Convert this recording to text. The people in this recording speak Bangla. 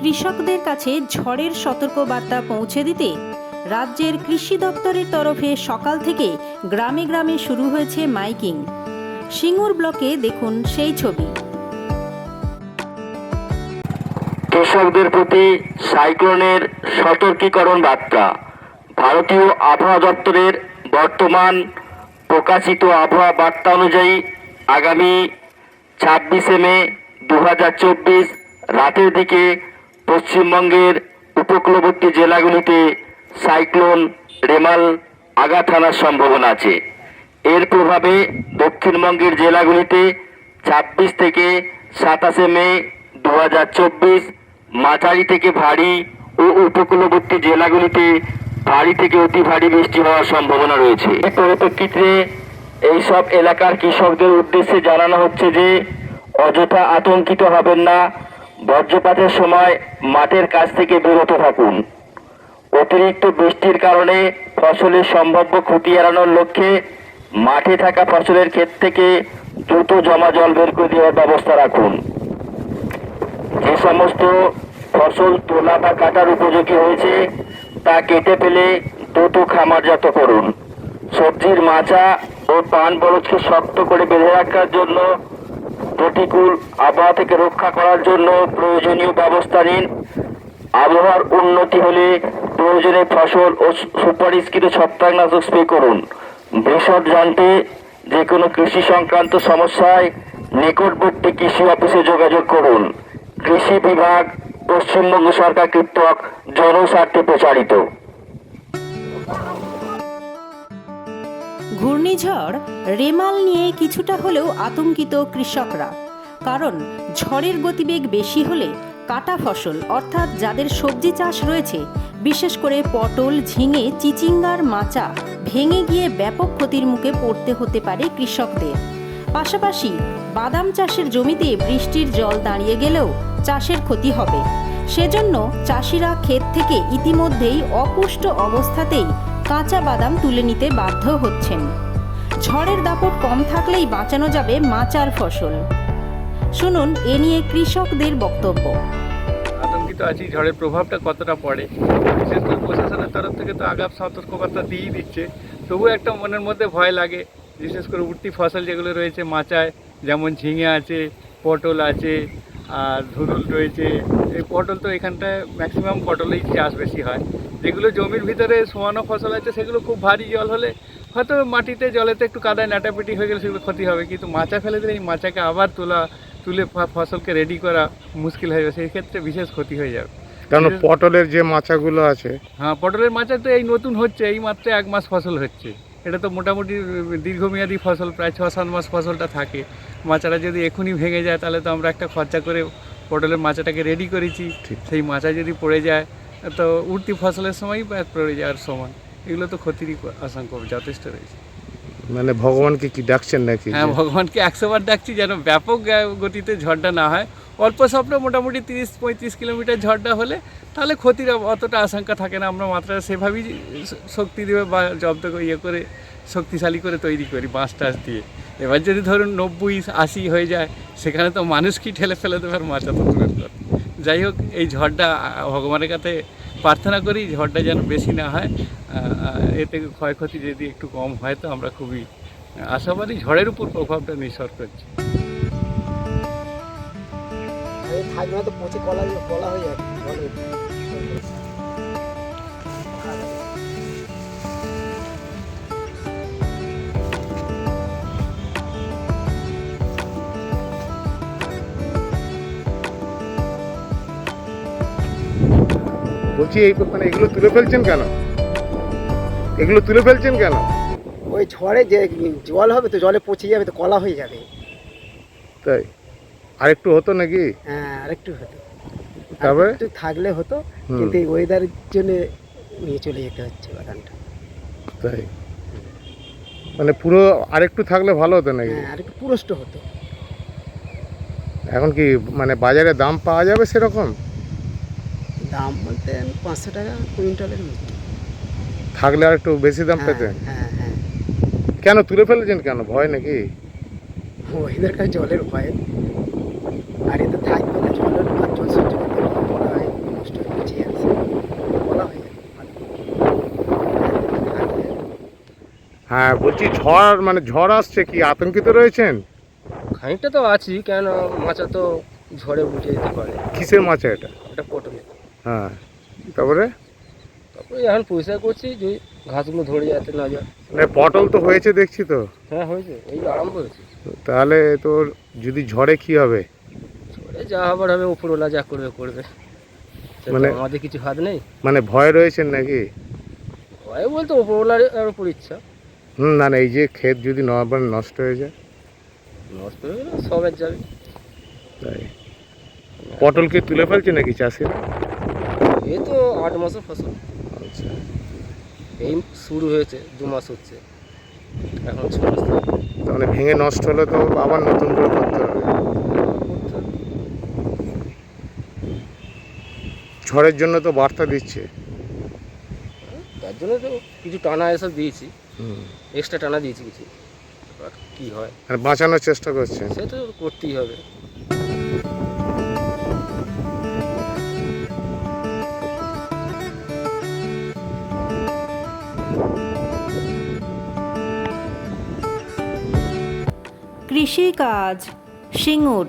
কৃষকদের কাছে ঝড়ের সতর্কবার্তা পৌঁছে দিতে রাজ্যের কৃষি দপ্তরের তরফে সকাল থেকে গ্রামে গ্রামে শুরু হয়েছে মাইকিং। সিঙ্গুর ব্লকে দেখুন সেই ছবি। কৃষকদের প্রতি সাইক্লোনের সতর্কীকরণ বার্তা। ভারতীয় আবহাওয়া দপ্তরের বর্তমান প্রকাশিত আবহাওয়া বার্তা অনুযায়ী আগামী ছাব্বিশে মে দু হাজার চব্বিশ রাতের দিকে পশ্চিমবঙ্গের উপকূলবর্তী জেলাগুলিতে সাইক্লোন, রেমাল আঘাত হানার সম্ভাবনা আছে। এর প্রভাবে দক্ষিণবঙ্গের জেলাগুলিতে ছাব্বিশ থেকে সাতাশে মে দু হাজার চব্বিশ মাঝারি থেকে ভারী ও উপকূলবর্তী জেলাগুলিতে ভারী থেকে অতি ভারী বৃষ্টি হওয়ার সম্ভাবনা রয়েছে। পরিপ্রেক্ষিতে এইসব এলাকার কৃষকদের উদ্দেশ্যে জানানো হচ্ছে যে, অযথা আতঙ্কিত হবেন না বজ্রপাতের সময় মাঠের কাছ থেকে বিরত থাকুন। অতিরিক্ত বৃষ্টির কারণে ফসলের সম্ভাব্য ক্ষতি এড়ানোর লক্ষ্যে মাঠে থাকা ফসলের ক্ষেত থেকে দ্রুত জমা জল বের করে দেওয়ার ব্যবস্থা রাখুন। যে সমস্ত ফসল তোলা বা কাটার উপযোগী হয়েছে, তা কেটে ফেলে দ্রুত খামারজাত করুন। সবজির মাচা ও পান বরজকে শক্ত করে বেঁধে রাখার জন্য প্রতিকূল আবহাওয়া থেকে রক্ষা করার জন্য প্রয়োজনীয় ব্যবস্থা নিন। আবহাওয়ার উন্নতি হলে প্রয়োজনে ফসল ও সুপারিশকৃত ছত্রাকনাশক স্প্রে করুন। বিশদ জানতে যে কোনো কৃষি সংক্রান্ত সমস্যায় নিকটবর্তী কৃষি অফিসে যোগাযোগ করুন। কৃষি বিভাগ, পশ্চিমবঙ্গ সরকার কর্তৃক জনস্বার্থে প্রচারিত। ঘূর্ণিঝড় রেমাল নিয়ে কিছুটা হলেও আতঙ্কিত কৃষকরা। কারণ ঝড়ের গতিবেগ বেশি হলে কাটা ফসল, অর্থাৎ যাদের সবজি চাষ রয়েছে, বিশেষ করে পটল, ঝিঙে, চিচিঙ্গার মাচা ভেঙে গিয়ে ব্যাপক ক্ষতির মুখে পড়তে হতে পারে কৃষকদের। পাশাপাশি বাদাম চাষের জমিতে বৃষ্টির জল দাঁড়িয়ে গেলেও চাষের ক্ষতি হবে। সেজন্য চাষিরা ক্ষেত থেকে ইতিমধ্যেই অপুষ্ট অবস্থাতেই কাঁচা বাদাম তুলে নিতে বাধ্য হচ্ছেন। ঝড়ের দাপট কম থাকলেই বাঁচানো যাবে মাচার ফসল। শুনুন, এ নিয়ে কৃষকদের বক্তব্য। আতঙ্কিত আছি, ঝড়ের প্রভাবটা কতটা পড়ে? বিশেষ করে প্রশাসনের তরফ থেকে তো আগাম সতর্কবার্তা দিয়েই দিচ্ছে। তবু একটা মনের মধ্যে ভয় লাগে। বিশেষ করে উঠতি ফসল যেগুলো রয়েছে মাচায়, যেমন ঝিঙে আছে, পটল আছে, আর ধুরুল রয়েছে, এই পটল তো এখানটায় ম্যাক্সিমাম পটলেই চাষ বেশি হয়। যেগুলো জমির ভিতরে শোয়ানো ফসল আছে সেগুলো খুব ভারী জল হলে হয়তো মাটিতে জলেতে একটু কাদায় নাটাপিটি হয়ে গেলে সেগুলো ক্ষতি হবে। কিন্তু মাচা ফেলে দিলে এই মাচাকে আবার তোলা তুলে ফসলকে রেডি করা মুশকিল হয়ে যাবে। সেই ক্ষেত্রে বিশেষ ক্ষতি হয়ে যাবে। কারণ পটলের যে মাচাগুলো আছে। হ্যাঁ পটলের মাচা তো এই নতুন হচ্ছে এই মাত্র এক মাস ফসল হচ্ছে। এটা তো মোটামুটি দীর্ঘমেয়াদী ফসল প্রায় ছ সাত মাস ফসলটা থাকে। মাচাটা যদি এখনই ভেঙে যায় তাহলে তো আমরা একটা খরচা করে পটলের মাচাটাকে রেডি করেছি। সেই মাচা যদি পড়ে যায় তো উঠতি ফসলের সময়ই ব্যাগ পড়ে যাওয়ার সময় এগুলো তো ক্ষতিরই আশঙ্কা যথেষ্ট রয়েছে। মানে ভগবানকে কি ডাকছেন নাকি? হ্যাঁ ভগবানকে একশো বার ডাকছি যেন ব্যাপক গতিতে ঝড়টা না হয়। অল্প স্বপ্ন মোটামুটি তিরিশ পঁয়ত্রিশ কিলোমিটার ঝড়টা হলে তাহলে ক্ষতির অতটা আশঙ্কা থাকে না। আমরা মাত্রা সেভাবেই শক্তি দেবে বা জব্দ ইয়ে করে শক্তিশালী করে তৈরি করি বাঁশ টাস দিয়ে। এবার যদি ধরুন নব্বই আশি হয়ে যায় সেখানে তো মানুষকেই ঠেলে ফেলে দেবার মাচা তো দূরের। যাই হোক, এই ঝড়টা ভগবানের কাছে প্রার্থনা করি ঝড়টা যেন বেশি না হয়। এতে ক্ষয়ক্ষতি যদি একটু কম হয় তো আমরা খুবই আশাবাদী। ঝড়ের উপর প্রভাবটা নিঃসর করছি। থাকবে তো পচে কলা কলা হয়ে যাবে বলছি এই মানে এগুলো তুলে ফেলছেন কেন? এগুলো তুলে ফেলছেন কেন? ওই ঝড়ে যে জল হবে তো জলে পচে যাবে তো কলা হয়ে যাবে। তাই? আর একটু হতো নাকি? হ্যাঁ আরেকটু হতো। তবে? একটু থাকলে হতো কিন্তু এই ওয়েদারের জন্য নিয়ে চলে যেতে হচ্ছে বাগানটা। তাই? মানে পুরো আরেকটু থাকলে ভালো হতো নাকি? হ্যাঁ আরেকটু পুরষ্ট হতো। এখন কি মানে বাজারে দাম পাওয়া যাবে সেরকম? দাম বলতে পাঁচশো টাকা কুইন্টালের মতো। থাকলে আর একটু বেশি দাম হ্যাঁ, পেতেন? হ্যাঁ হ্যাঁ। কেন তুলে ফেলেছেন কেন? ভয় নাকি? ওদের কাছে জলের ভয়। আর এতে থাকবে না জলের আর জল সহ্য করতে বলা হয় নষ্ট হয়ে গেছে বলা হয় হ্যাঁ। বলছি ঝড় মানে ঝড় আসছে কি? আতঙ্কিত রয়েছেন? খানিকটা তো আছি কেন মাছা তো ঝড়ে উঠে যেতে পারে। কিসের মাছা এটা? এটা পটল। হ্যাঁ। তারপরে? তারপরে এখন পরিষ্কার করছি যে ঘাসগুলো ধরে যাতে না যায়। মানে পটল তো হয়েছে দেখছি তো। হ্যাঁ হয়েছে। এই আরম্ভ হয়েছে তাহলে তোর যদি ঝড়ে কি হবে? ঝড়ে যা হবার হবে উপরওয়ালা যা করবে করবে। মানে- আমাদের কিছু হাত নেই। মানে ভয় রয়েছেন নাকি? ভয় বলতে উপরওয়ালার আর উপর ইচ্ছা। হুম না না এই যে ক্ষেত যদি নবার নষ্ট হয়ে যায়। নষ্ট হয়ে গেলে সবের যাবে। তাই। পটলকে তুলে ফেলছে নাকি চাষিরা? এই তো আট মাসের ফসল। আচ্ছা। এই শুরু হয়েছে দু মাস হচ্ছে। এখন ছ মাস তাহলে ভেঙে নষ্ট হলে তো আবার নতুন করে করতে হবে। ঝড়ের জন্য তো বার্তা দিচ্ছে। তার জন্য তো কিছু টানা এসব দিয়েছি। হুম। এক্সট্রা টানা দিয়েছি কিছু। কী হয়। আর বাঁচানোর চেষ্টা করছে। সে তো করতেই হবে। কৃষিকাজ সিঙ্গুর